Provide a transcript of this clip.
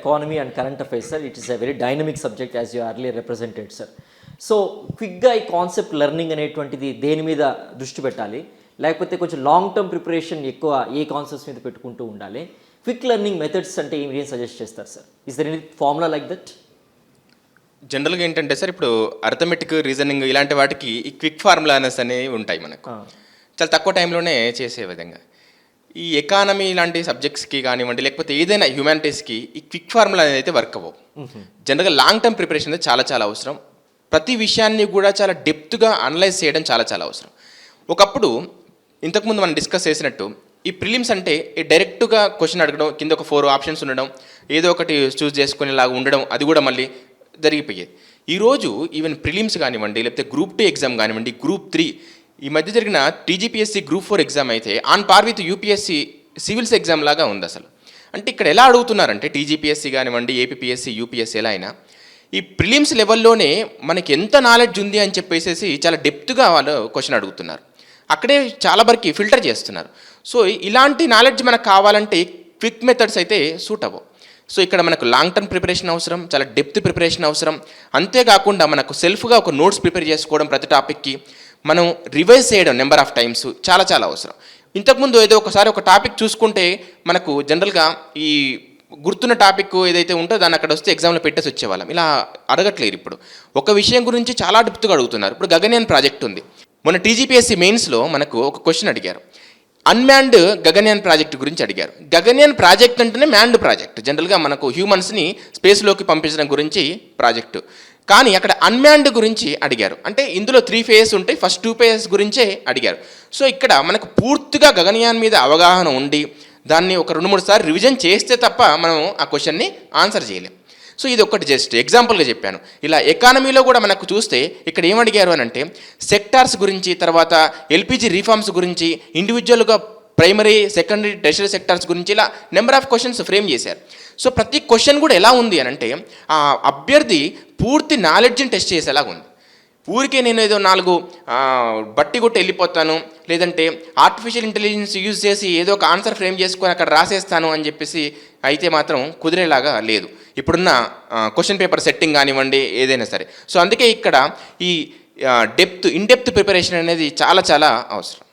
Economy and current affairs sir it is a very dynamic subject as you early represented sir so క్విక్గా ఈ concept learning అనేటువంటిది దేని మీద దృష్టి పెట్టాలి? లేకపోతే కొంచెం లాంగ్ టర్మ్ ప్రిపరేషన్ ఎక్కువ ఏ కాన్సెప్ట్స్ మీద పెట్టుకుంటూ ఉండాలి? క్విక్ లెర్నింగ్ మెథడ్స్ అంటే ఏం సజెస్ట్ చేస్తారు sir is there any formula like that జనరల్గా ఏంటంటే సార్ ఇప్పుడు అర్థమెటిక్ రీజనింగ్ ఇలాంటి వాటికి ఈ క్విక్ ఫార్ములానెస్ అనేవి ఉంటాయి మనకు. చాలా తక్కువ టైంలోనే చేసే విధంగా. ఈ ఎకానమీ లాంటి సబ్జెక్ట్స్కి కానివ్వండి లేకపోతే ఏదైనా హ్యుమానిటీస్కి ఈ క్విక్ ఫార్ములా అనేది అయితే వర్క్ అవ్వవు జనరల్గా లాంగ్ టర్మ్ ప్రిపరేషన్ అనేది చాలా చాలా అవసరం. ప్రతి విషయాన్ని కూడా చాలా డెప్త్గా అనలైజ్ చేయడం చాలా చాలా అవసరం. ఒకప్పుడు ఇంతకుముందు మనం డిస్కస్ చేసినట్టు ఈ ప్రిలిమ్స్ అంటే ఈ డైరెక్ట్గా క్వశ్చన్ అడగడం కింద ఒక ఫోర్ ఆప్షన్స్ ఉండడం ఏదో ఒకటి చూస్ చేసుకునేలాగా ఉండడం అది కూడా మళ్ళీ జరిగిపోయేది. ఈరోజు ఈవెన్ ప్రిలిమ్స్ కానివ్వండి లేకపోతే గ్రూప్ టూ ఎగ్జామ్ కానివ్వండి గ్రూప్ త్రీ ఈ మధ్య జరిగిన టీజీపీఎస్సీ గ్రూప్ ఫోర్ ఎగ్జామ్ అయితే on par with UPSC civils exam లాగా ఉంది అసలు. అంటే ఇక్కడ ఎలా అడుగుతున్నారంటే టీజీపీఎస్సీ కానివ్వండి ఏపీఎస్సీ యూపీఎస్సీ ఎలా అయినా ఈ ప్రిలిమ్స్ లెవెల్లోనే మనకి ఎంత నాలెడ్జ్ ఉంది అని చెప్పేసి చాలా డెప్త్గా వాళ్ళు క్వశ్చన్ అడుగుతున్నారు. అక్కడే చాలా వరకు ఫిల్టర్ చేస్తున్నారు. సో ఇలాంటి నాలెడ్జ్ మనకు కావాలంటే క్విక్ మెథడ్స్ అయితే సూట్ అవ్వవు. సో ఇక్కడ మనకు లాంగ్ టర్మ్ ప్రిపరేషన్ అవసరం చాలా డెప్త్ ప్రిపరేషన్ అవసరం. అంతేకాకుండా మనకు సెల్ఫ్గా ఒక నోట్స్ ప్రిపేర్ చేసుకోవడం ప్రతి టాపిక్కి. మనం రివైజ్ చేయడం నెంబర్ ఆఫ్ టైమ్స్ చాలా చాలా అవసరం. ఇంతకుముందు ఏదో ఒకసారి ఒక టాపిక్ చూసుకుంటే మనకు జనరల్గా ఈ గుర్తున్న టాపిక్ ఏదైతే ఉంటుందో దాన్ని అక్కడ వస్తే ఎగ్జామ్లో పెట్టేసి వచ్చేవాళ్ళం. ఇలా అడగట్లేరు ఇప్పుడు. ఒక విషయం గురించి చాలా డిప్తుగా అడుగుతున్నారు. ఇప్పుడు గగన్యాన్ ప్రాజెక్ట్ ఉంది. మన టీజీపీఎస్సీ మెయిన్స్లో మనకు ఒక క్వశ్చన్ అడిగారు. అన్మ్యాండ్ గగన్యాన్ ప్రాజెక్ట్ గురించి అడిగారు. గగన్యాన్ ప్రాజెక్ట్ అంటేనే మ్యాన్డ్ ప్రాజెక్ట్ జనరల్గా మనకు హ్యూమన్స్ని స్పేస్లోకి పంపించడం గురించి ప్రాజెక్టు కానీ అక్కడ అన్మ్యాన్డ్ గురించి అడిగారు. అంటే ఇందులో త్రీ ఫేజెస్ ఉంటాయి. ఫస్ట్ టూ ఫేజెస్ గురించే అడిగారు. సో ఇక్కడ మనకు పూర్తిగా గగనయాన్ మీద అవగాహన ఉండి దాన్ని ఒక రెండు మూడు సార్లు రివిజన్ చేస్తే తప్ప మనం ఆ క్వశ్చన్ని ఆన్సర్ చేయలేం. సో ఇది ఒకటి జస్ట్ ఎగ్జాంపుల్గా చెప్పాను. ఇలా ఎకానమీలో కూడా మనకు చూస్తే ఇక్కడ ఏం అడిగారు అని అంటే సెక్టార్స్ గురించి తర్వాత ఎల్పిజి రీఫార్మ్స్ గురించి ఇండివిజువల్గా ప్రైమరీ సెకండరీ టెషరీ సెక్టార్స్ గురించి ఇలా నెంబర్ ఆఫ్ క్వశ్చన్స్ ఫ్రేమ్ చేశారు. సో ప్రతి క్వశ్చన్ కూడా ఎలా ఉంది అని అంటే ఆ అభ్యర్థి పూర్తి నాలెడ్జ్ని టెస్ట్ చేసేలాగా ఉంది. ఊరికే నేను ఏదో నాలుగు బట్టి కొట్టి వెళ్ళిపోతాను లేదంటే ఆర్టిఫిషియల్ ఇంటెలిజెన్స్ యూజ్ చేసి ఏదో ఒక ఆన్సర్ ఫ్రేమ్ చేసుకొని అక్కడ రాసేస్తాను అని చెప్పేసి అయితే మాత్రం కుదిరేలాగా లేదు. ఇప్పుడున్న క్వశ్చన్ పేపర్ సెట్టింగ్ కానివ్వండి ఏదైనా సరే. సో అందుకే ఇక్కడ ఈ డెప్త్ ఇన్ డెప్త్ ప్రిపరేషన్ అనేది చాలా చాలా అవసరం.